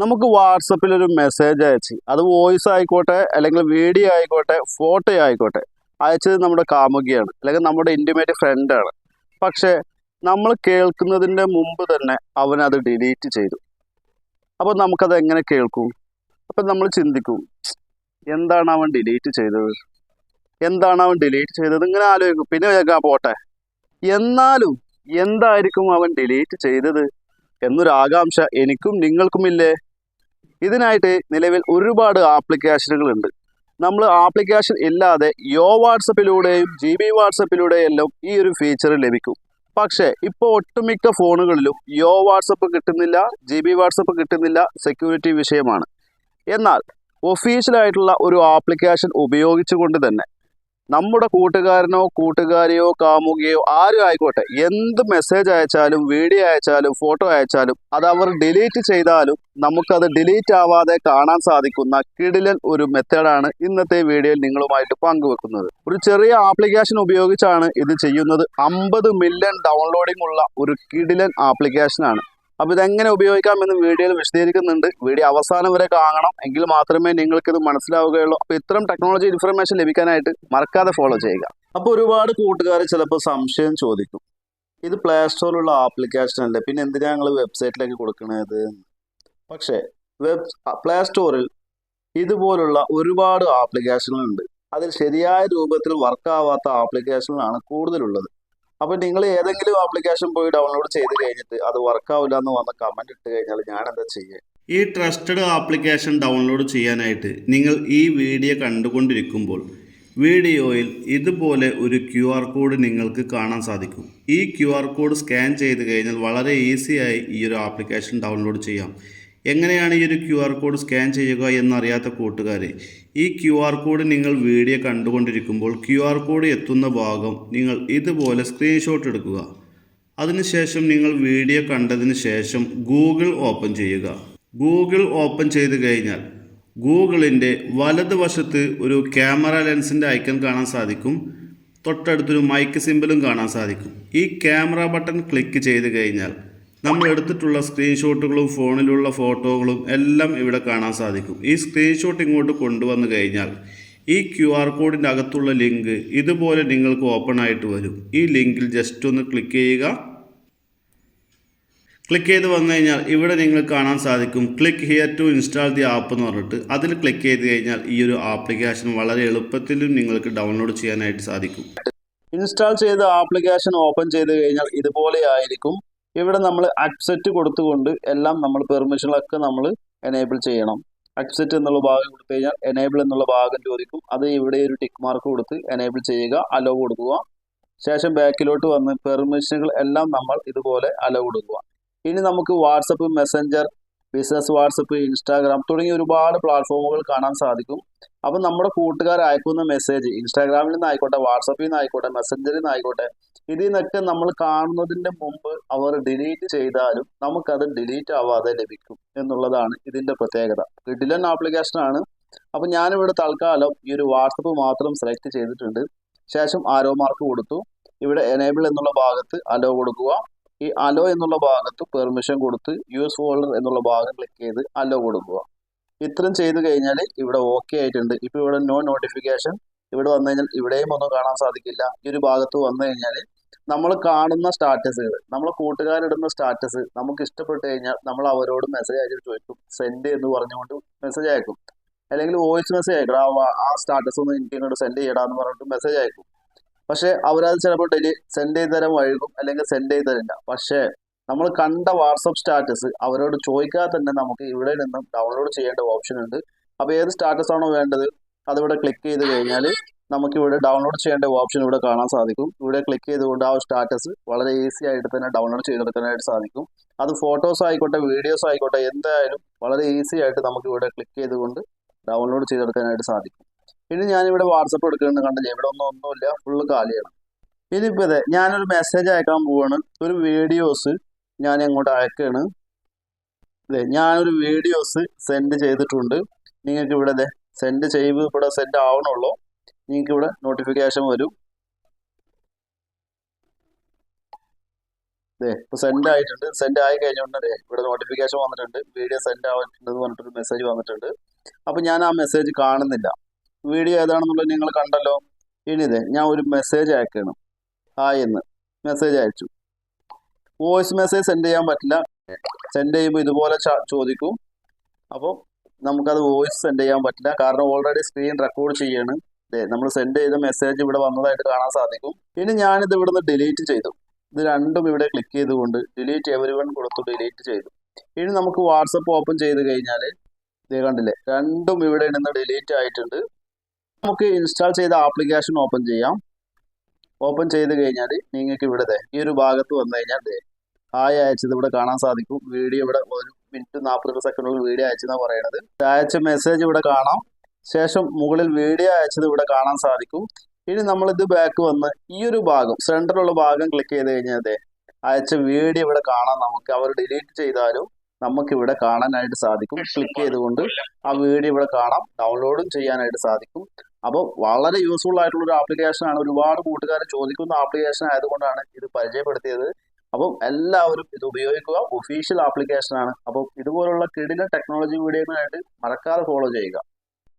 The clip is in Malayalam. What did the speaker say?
നമുക്ക് വാട്സപ്പിൽ ഒരു മെസ്സേജ് അയച്ച്. അത് വോയിസ് ആയിക്കോട്ടെ അല്ലെങ്കിൽ വീഡിയോ ആയിക്കോട്ടെ ഫോട്ടോ ആയിക്കോട്ടെ അയച്ചത് നമ്മുടെ കാമുകിയാണ് അല്ലെങ്കിൽ നമ്മുടെ ഇന്റിമേറ്റ് ഫ്രണ്ടാണ് പക്ഷേ നമ്മൾ കേൾക്കുന്നതിന്റെ മുമ്പ് തന്നെ അവനത് ഡിലീറ്റ് ചെയ്തു. അപ്പോൾ നമുക്കത് എങ്ങനെ കേൾക്കും? അപ്പം നമ്മൾ ചിന്തിക്കും എന്താണ് അവൻ ഡിലീറ്റ് ചെയ്തത്? എന്താണ് അവൻ ഡിലീറ്റ് ചെയ്തത്? ഇങ്ങനെ ആലോചിക്കും. പിന്നെ കേൾക്കാൻ പോട്ടെ. എന്നാലും എന്തായിരിക്കും അവൻ ഡിലീറ്റ് ചെയ്തത്? എന്നൊരു ആകാംക്ഷ എനിക്കും നിങ്ങൾക്കുമില്ലേ? ഇതിനായിട്ട് നിലവിൽ ഒരുപാട് ആപ്ലിക്കേഷനുകളുണ്ട്. നമ്മൾ ആപ്ലിക്കേഷൻ ഇല്ലാതെ യോ വാട്സപ്പിലൂടെയും ജി ബി വാട്സപ്പിലൂടെയും എല്ലാം ഈ ഒരു ഫീച്ചർ ലഭിക്കും. പക്ഷേ ഇപ്പോൾ ഒട്ടുമിക്ക ഫോണുകളിലും യോ വാട്സപ്പ് കിട്ടുന്നില്ല ജി ബി വാട്സപ്പ് കിട്ടുന്നില്ല സെക്യൂരിറ്റി വിഷയമാണ്. എന്നാൽ ഒഫീഷ്യലായിട്ടുള്ള ഒരു ആപ്ലിക്കേഷൻ ഉപയോഗിച്ചുകൊണ്ട് തന്നെ നമ്മുടെ കൂട്ടുകാരനോ കൂട്ടുകാരിയോ കാമുകയോ ആരും ആയിക്കോട്ടെ. എന്ത് മെസ്സേജ് അയച്ചാലും വീഡിയോ അയച്ചാലും ഫോട്ടോ അയച്ചാലും അത് അവർ ഡിലീറ്റ് ചെയ്താലും നമുക്കത് ഡിലീറ്റ് ആവാതെ കാണാൻ സാധിക്കുന്ന കിടിലൻ ഒരു മെത്തേഡാണ് ഇന്നത്തെ വീഡിയോയിൽ നിങ്ങളുമായിട്ട് പങ്കുവെക്കുന്നത്. ഒരു ചെറിയ ആപ്ലിക്കേഷൻ ഉപയോഗിച്ചാണ് ഇത് ചെയ്യുന്നത്. അമ്പത് മില്യൺ ഡൗൺലോഡിംഗ് ഉള്ള ഒരു കിടിലൻ ആപ്ലിക്കേഷനാണ് അപ്പോൾ ഇതെങ്ങനെ ഉപയോഗിക്കാമെന്ന് വീഡിയോയിൽ വിശദീകരിക്കുന്നുണ്ട്. വീഡിയോ അവസാനം വരെ കാണണം. എങ്കിൽ മാത്രമേ നിങ്ങൾക്ക് ഇത് മനസ്സിലാവുകയുള്ളൂ. അപ്പോൾ ഇത്തരം ടെക്നോളജി ഇൻഫർമേഷൻ ലഭിക്കാനായിട്ട് മറക്കാതെ ഫോളോ ചെയ്യുക. അപ്പോൾ ഒരുപാട് കൂട്ടുകാർ ചിലപ്പോൾ സംശയം ചോദിക്കും. ഇത് പ്ലേ സ്റ്റോറിലുള്ള ആപ്ലിക്കേഷൻ അല്ലേ? പിന്നെ എന്തിനാണ് ഞങ്ങൾ വെബ്സൈറ്റിലേക്ക് കൊടുക്കുന്നത് പക്ഷേ വെബ് പ്ലേ സ്റ്റോറിൽ ഇതുപോലുള്ള ഒരുപാട് ആപ്ലിക്കേഷനുകൾ ഉണ്ട് അതിൽ ശരിയായ രൂപത്തിൽ വർക്കാവാത്ത ആപ്ലിക്കേഷനുകളാണ് കൂടുതലുള്ളത്. അപ്പോൾ നിങ്ങൾ ഏതെങ്കിലും ആപ്ലിക്കേഷൻ പോയി ഡൗൺലോഡ് ചെയ്ത് കഴിഞ്ഞിട്ട് അത് വർക്ക് ആവില്ല എന്ന് വന്ന കമന്റ് ഇട്ട് കഴിഞ്ഞാൽ ഞാൻ എന്താ ചെയ്യേ? ഈ ട്രസ്റ്റഡ് ആപ്ലിക്കേഷൻ ഡൗൺലോഡ് ചെയ്യാനായിട്ട് നിങ്ങൾ ഈ വീഡിയോ കണ്ടുകൊണ്ടിരിക്കുമ്പോൾ വീഡിയോയിൽ ഇതുപോലെ ഒരു ക്യു ആർ കോഡ് നിങ്ങൾക്ക് കാണാൻ സാധിക്കും. ഈ ക്യു ആർ കോഡ് സ്കാൻ ചെയ്ത് കഴിഞ്ഞാൽ വളരെ ഈസിയായി ഈ ഒരു ആപ്ലിക്കേഷൻ ഡൗൺലോഡ് ചെയ്യാം. എങ്ങനെയാണ് ഈ ഒരു ക്യു ആർ കോഡ് സ്കാൻ ചെയ്യുക എന്നറിയാത്ത കൂട്ടുകാരെ ഈ ക്യു ആർ കോഡ് നിങ്ങൾ വീഡിയോ കണ്ടുകൊണ്ടിരിക്കുമ്പോൾ ക്യു ആർ കോഡ് എത്തുന്ന ഭാഗം നിങ്ങൾ ഇതുപോലെ സ്ക്രീൻഷോട്ട് എടുക്കുക. അതിനുശേഷം നിങ്ങൾ വീഡിയോ കണ്ടതിന് ശേഷം ഗൂഗിൾ ഓപ്പൺ ചെയ്യുക. ഗൂഗിൾ ഓപ്പൺ ചെയ്ത് കഴിഞ്ഞാൽ ഗൂഗിളിന്റെ വലതുവശത്ത് ഒരു ക്യാമറ ലെൻസിന്റെ ഐക്കൺ കാണാൻ സാധിക്കും. തൊട്ടടുത്തൊരു മൈക്ക് സിമ്പിളും കാണാൻ സാധിക്കും. ഈ ക്യാമറ ബട്ടൺ ക്ലിക്ക് ചെയ്ത് കഴിഞ്ഞാൽ നമ്മൾ എടുത്തിട്ടുള്ള സ്ക്രീൻഷോട്ടുകളും ഫോണിലുള്ള ഫോട്ടോകളും എല്ലാം ഇവിടെ കാണാൻ സാധിക്കും. ഈ സ്ക്രീൻഷോട്ട് ഇങ്ങോട്ട് കൊണ്ടുവന്നു കഴിഞ്ഞാൽ ഈ ക്യു ആർ കോഡിന്റെ അകത്തുള്ള ലിങ്ക് ഇതുപോലെ നിങ്ങൾക്ക് ഓപ്പൺ ആയിട്ട് വരും. ഈ ലിങ്കിൽ ജസ്റ്റ് ഒന്ന് ക്ലിക്ക് ചെയ്യുക. ക്ലിക്ക് ചെയ്ത് വന്നു കഴിഞ്ഞാൽ ഇവിടെ നിങ്ങൾ കാണാൻ സാധിക്കും. Click here to install the app എന്ന് പറഞ്ഞിട്ട് അതിൽ ക്ലിക്ക് ചെയ്ത് കഴിഞ്ഞാൽ ഈ ഒരു ആപ്ലിക്കേഷൻ വളരെ എളുപ്പത്തിലും നിങ്ങൾക്ക് ഡൗൺലോഡ് ചെയ്യാനായിട്ട് സാധിക്കും. ഇൻസ്റ്റാൾ ചെയ്ത ആപ്ലിക്കേഷൻ ഓപ്പൺ ചെയ്ത് കഴിഞ്ഞാൽ ഇതുപോലെ ആയിരിക്കും. ഇവിടെ നമ്മൾ അക്സെപ്റ്റ് കൊടുത്തുകൊണ്ട് എല്ലാം നമ്മൾ പെർമിഷനൊക്കെ നമ്മൾ എനേബിൾ ചെയ്യണം. അക്സെപ്റ്റ് എന്നുള്ള ഭാഗം കൊടുത്തു കഴിഞ്ഞാൽ എനേബിൾ എന്നുള്ള ഭാഗം ചോദിക്കും. അത് ഇവിടെ ഒരു ടിക്ക് മാർക്ക് കൊടുത്ത് എനേബിൾ ചെയ്യുക അലോ കൊടുക്കുക. ശേഷം ബാക്കിലോട്ട് വന്ന് പെർമിഷനുകൾ എല്ലാം നമ്മൾ ഇതുപോലെ അലോ കൊടുക്കുക. ഇനി നമുക്ക് WhatsApp messenger business WhatsApp Instagram തുടങ്ങിയ ഒരുപാട് പ്ലാറ്റ്ഫോമുകൾ കാണാൻ സാധിക്കും. അപ്പം നമ്മുടെ കൂട്ടുകാർ അയക്കുന്ന മെസ്സേജ് ഇൻസ്റ്റാഗ്രാമിൽ നിന്ന് ആയിക്കോട്ടെ വാട്സപ്പിൽ നിന്ന് ആയിക്കോട്ടെ മെസ്സഞ്ചറിൽ നിന്ന് ആയിക്കോട്ടെ ഇതിൽ നിന്നൊക്കെ നമ്മൾ കാണുന്നതിന്റെ മുമ്പ് അവർ ഡിലീറ്റ് ചെയ്താലും നമുക്കത് ഡിലീറ്റ് ആവാതെ ലഭിക്കും എന്നുള്ളതാണ് ഇതിന്റെ പ്രത്യേകത. കിഡിലൻ ആപ്ലിക്കേഷനാണ് അപ്പം ഞാനിവിടെ തൽക്കാലം ഈ ഒരു വാട്സപ്പ് മാത്രം സെലക്ട് ചെയ്തിട്ടുണ്ട്. ശേഷം ആരോ മാർക്ക് കൊടുത്തു. ഇവിടെ എനേബിൾ എന്നുള്ള ഭാഗത്ത് അലോ കൊടുക്കുക. ഈ അലോ എന്നുള്ള ഭാഗത്ത് പെർമിഷൻ കൊടുത്ത് യൂസ് ഫോൾഡർ എന്നുള്ള ഭാഗം ക്ലിക്ക് ചെയ്ത് അലോ കൊടുക്കുക. ഇത്രയും ചെയ്ത് കഴിഞ്ഞാൽ ഇവിടെ ഓക്കെ ആയിട്ടുണ്ട്. ഇപ്പോൾ ഇവിടെ നോ നോട്ടിഫിക്കേഷൻ ഇവിടെ വന്നു കഴിഞ്ഞാൽ ഇവിടെയും ഒന്നും കാണാൻ സാധിക്കില്ല. ഈ ഒരു ഭാഗത്ത് വന്നു കഴിഞ്ഞാൽ നമ്മൾ കാണുന്ന സ്റ്റാറ്റസുകൾ നമ്മൾ കൂട്ടുകാരിടുന്ന സ്റ്റാറ്റസ് നമുക്ക് ഇഷ്ടപ്പെട്ട് കഴിഞ്ഞാൽ നമ്മൾ അവരോട് മെസ്സേജ് അയച്ചിട്ട് ചോദിക്കും സെൻഡ് എന്ന് പറഞ്ഞുകൊണ്ട് മെസ്സേജ് അയക്കും. അല്ലെങ്കിൽ വോയിസ് മെസ്സേജ് അയക്കും. ആ സ്റ്റാറ്റസ് ഒന്ന് എനിക്ക് ഇങ്ങോട്ട് സെൻഡ് ചെയ്യടാന്ന് പറഞ്ഞിട്ട് മെസ്സേജ് അയക്കും. പക്ഷേ അവരത് ചിലപ്പോൾ ഡെലി സെൻഡ് ചെയ്ത് തരാൻ വഴുകും അല്ലെങ്കിൽ സെൻഡ് ചെയ്ത് തരില്ല പക്ഷേ നമ്മൾ കണ്ട വാട്സപ്പ് സ്റ്റാറ്റസ് അവരോട് ചോദിക്കാതെ തന്നെ നമുക്ക് ഇവിടെ നിന്നും ഡൗൺലോഡ് ചെയ്യേണ്ട ഓപ്ഷൻ ഉണ്ട്. അപ്പോൾ ഏത് സ്റ്റാറ്റസ് ആണോ വേണ്ടത് അതിവിടെ ക്ലിക്ക് ചെയ്ത് കഴിഞ്ഞാൽ നമുക്ക് ഇവിടെ ഡൗൺലോഡ് ചെയ്യേണ്ട ഓപ്ഷൻ ഇവിടെ കാണാൻ സാധിക്കും. ഇവിടെ ക്ലിക്ക് ചെയ്തുകൊണ്ട് ആ സ്റ്റാറ്റസ് വളരെ ഈസി ആയിട്ട് തന്നെ ഡൗൺലോഡ് ചെയ്തെടുക്കാനായിട്ട് സാധിക്കും. അത് ഫോട്ടോസ് ആയിക്കോട്ടെ വീഡിയോസ് ആയിക്കോട്ടെ എന്തായാലും വളരെ ഈസി ആയിട്ട് നമുക്ക് ഇവിടെ ക്ലിക്ക് ചെയ്തുകൊണ്ട് ഡൗൺലോഡ് ചെയ്തെടുക്കാനായിട്ട് സാധിക്കും. ഇനി ഞാനിവിടെ വാട്സപ്പ് എടുക്കുന്നുണ്ട് കണ്ടില്ലേ ഇവിടെ ഒന്നും ഒന്നുമില്ല ഫുള്ള് കാലിയാണ്. ഇനിയിപ്പോൾ ഇതെ ഞാനൊരു മെസ്സേജ് അയക്കാൻ പോവാണ്. ഒരു വീഡിയോസ് ഞാൻ അങ്ങോട്ട് അയക്കുകയാണ് ഇതെ ഞാനൊരു വീഡിയോസ് സെൻഡ് ചെയ്തിട്ടുണ്ട്. നിങ്ങൾക്ക് ഇവിടെ ഇതെ സെൻഡ് ചെയ്ത് ഇവിടെ സെൻഡ് ആവണുള്ളൂ. നിങ്ങൾക്ക് ഇവിടെ നോട്ടിഫിക്കേഷൻ വരും. ദേ ഇപ്പൊ സെൻഡ് ആയിട്ടുണ്ട്. സെൻഡ് ആയി കഴിഞ്ഞുകൊണ്ട് ഇവിടെ നോട്ടിഫിക്കേഷൻ വന്നിട്ടുണ്ട്. വീഡിയോ സെൻഡ് ആയിട്ടുണ്ട് എന്ന് പറഞ്ഞിട്ടൊരു മെസ്സേജ് വന്നിട്ടുണ്ട്. അപ്പൊ ഞാൻ ആ മെസ്സേജ് കാണുന്നില്ല. വീഡിയോ ഏതാണെന്നുള്ളത് നിങ്ങൾ കണ്ടല്ലോ. ഇനി ഇതേ ഞാൻ ഒരു മെസ്സേജ് അയക്കണം. ഹായ് എന്ന്. മെസ്സേജ് അയച്ചു. വോയിസ് മെസ്സേജ് സെൻഡ് ചെയ്യാൻ പറ്റില്ല. സെൻഡ് ചെയ്യുമ്പോൾ ഇതുപോലെ ചോദിക്കും. അപ്പോൾ നമുക്കത് വോയിസ് സെൻഡ് ചെയ്യാൻ പറ്റില്ല. കാരണം ഓൾറെഡി സ്ക്രീൻ റെക്കോർഡ് ചെയ്യാണ്. നമ്മൾ സെൻഡ് ചെയ്ത മെസ്സേജ് ഇവിടെ വന്നതായിട്ട് കാണാൻ സാധിക്കും. ഇനി ഞാനിത് ഇവിടുന്ന് ഡിലീറ്റ് ചെയ്തു. ഇത് രണ്ടും ഇവിടെ ക്ലിക്ക് ചെയ്തുകൊണ്ട് ഡിലീറ്റ് എവരി വൺ കൊടുത്തു ഡിലീറ്റ് ചെയ്തു. ഇനി നമുക്ക് വാട്സപ്പ് ഓപ്പൺ ചെയ്ത് കഴിഞ്ഞാൽ ഇത് കണ്ടില്ലേ? രണ്ടും ഇവിടെ നിന്ന് ഡിലീറ്റ് ആയിട്ടുണ്ട്. നമുക്ക് ഇൻസ്റ്റാൾ ചെയ്ത ആപ്ലിക്കേഷൻ ഓപ്പൺ ചെയ്യാം. ഓപ്പൺ ചെയ്ത് കഴിഞ്ഞാൽ നിങ്ങൾക്ക് ഇവിടെ ദേ ഈ ഒരു ഭാഗത്ത് വന്നു കഴിഞ്ഞാൽ ദേ ഹായ് അയച്ചത് ഇവിടെ കാണാൻ സാധിക്കും. വീഡിയോ ഇവിടെ ഒരു മിനിറ്റ് നാൽപ്പത് സെക്കൻഡുകൾ വീഡിയോ അയച്ചെന്നാണ് പറയണത്. അയച്ച മെസ്സേജ് ഇവിടെ കാണാം. ശേഷം മുകളിൽ വീഡിയോ അയച്ചത് ഇവിടെ കാണാൻ സാധിക്കും. ഇനി നമ്മളിത് ഇത് ബാക്ക് വന്ന് ഈ ഒരു ഭാഗം സെന്ററിലുള്ള ഭാഗം ക്ലിക്ക് ചെയ്ത് കഴിഞ്ഞാൽ അയച്ച വീഡിയോ ഇവിടെ കാണാൻ നമുക്ക്. അവർ ഡിലീറ്റ് ചെയ്താലും നമുക്ക് ഇവിടെ കാണാനായിട്ട് സാധിക്കും. ക്ലിക്ക് ചെയ്തുകൊണ്ട് ആ വീഡിയോ ഇവിടെ കാണാം. ഡൗൺലോഡും ചെയ്യാനായിട്ട് സാധിക്കും. അപ്പോൾ വളരെ യൂസ്ഫുൾ ആയിട്ടുള്ള ഒരു ആപ്ലിക്കേഷൻ ആണ്. ഒരുപാട് കൂട്ടുകാർ ചോദിക്കുന്ന ആപ്ലിക്കേഷൻ ആയതുകൊണ്ടാണ് ഇത് പരിചയപ്പെടുത്തിയത്. അപ്പം എല്ലാവരും ഇത് ഉപയോഗിക്കുക. ഒഫീഷ്യൽ ആപ്ലിക്കേഷൻ ആണ്. അപ്പം ഇതുപോലുള്ള കിടിലൻ ടെക്നോളജി വീഡിയോകളായിട്ട് മറക്കാതെ ഫോളോ ചെയ്യുക.